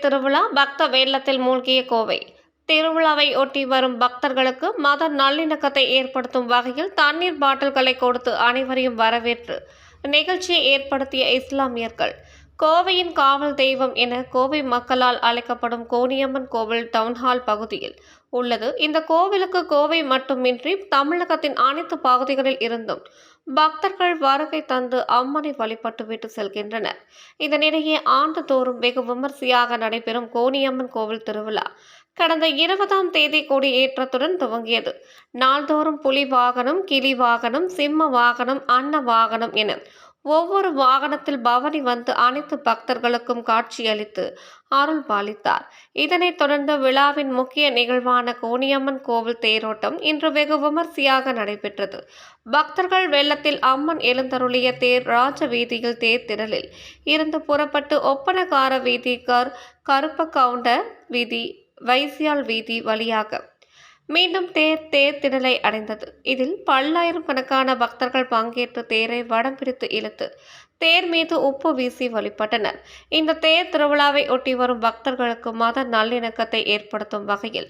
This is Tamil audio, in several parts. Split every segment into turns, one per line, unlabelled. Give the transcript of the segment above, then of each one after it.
திருவிழா பக்த வெள்ளத்தில் மூழ்கிய கோவை. திருவிழாவை ஒட்டி வரும் பக்தர்களுக்கு மத நல்லிணக்கத்தை ஏற்படுத்தும் வகையில் தண்ணீர் பாட்டில்களை கொடுத்து அனைவரையும் வரவேற்று நிகழ்ச்சியை ஏற்படுத்திய இஸ்லாமியர்கள். கோவையின் காவல் தெய்வம் என கோவை மக்களால் அழைக்கப்படும் கோணியம்மன் கோவில் டவுன்ஹால் பகுதியில் உள்ளது. இந்த கோவிலுக்கு கோவை மட்டுமின்றி தமிழகத்தின் அனைத்து பகுதிகளில் இருந்தும் பக்தர்கள் வருகை தந்து அம்மனை வழிபட்டுவிட்டு செல்கின்றனர். இதனிடையே ஆண்டுதோறும் வெகு விமர்சையாக நடைபெறும் கோணியம்மன் கோவில் திருவிழா கடந்த இருபதாம் தேதி கொடியேற்றத்துடன் துவங்கியது. நாள்தோறும் புலி வாகனம் கிளி வாகனம் சிம்ம வாகனம் அன்ன வாகனம் என ஒவ்வொரு வாகனத்தில் பவனி வந்து அனைத்து பக்தர்களுக்கும் காட்சியளித்து அருள் பாலித்தார் இதனைத் தொடர்ந்து விழாவின் முக்கிய நிகழ்வான கோணியம்மன் கோவில் தேரோட்டம் இன்று வெகு விமர்சையாக நடைபெற்றது. பக்தர்கள் வெள்ளத்தில் அம்மன் எழுந்தருளிய தேர் ராஜ வீதியில் தேர் திரளில் இருந்து புறப்பட்டு ஒப்பனகார வீதிக்கார் கருப்ப கவுண்டர் வீதி வைசியால் வீதி வழியாக மீண்டும் தேர் தேர் திடலை அடைந்தது. இதில் பல்லாயிரம் கணக்கான பக்தர்கள் பங்கேற்று தேரை வடம் பிடித்து இழுத்து தேர் மீது உப்பு வீசி வழிபட்டனர். இந்த தேர் திருவிழாவை ஒட்டி வரும் பக்தர்களுக்கு மத நல்லிணக்கத்தை ஏற்படுத்தும் வகையில்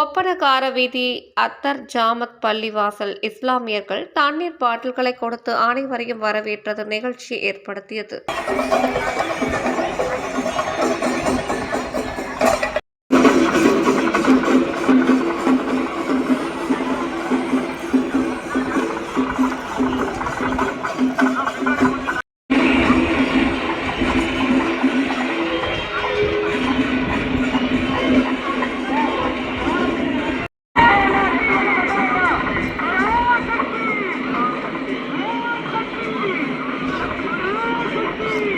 ஒப்பனகார வீதி அத்தர் ஜாமத் பள்ளிவாசல் இஸ்லாமியர்கள் தண்ணீர் பாட்டில்களை கொடுத்து அனைவரையும் வரவேற்றது நிகழ்ச்சி ஏற்படுத்தியது.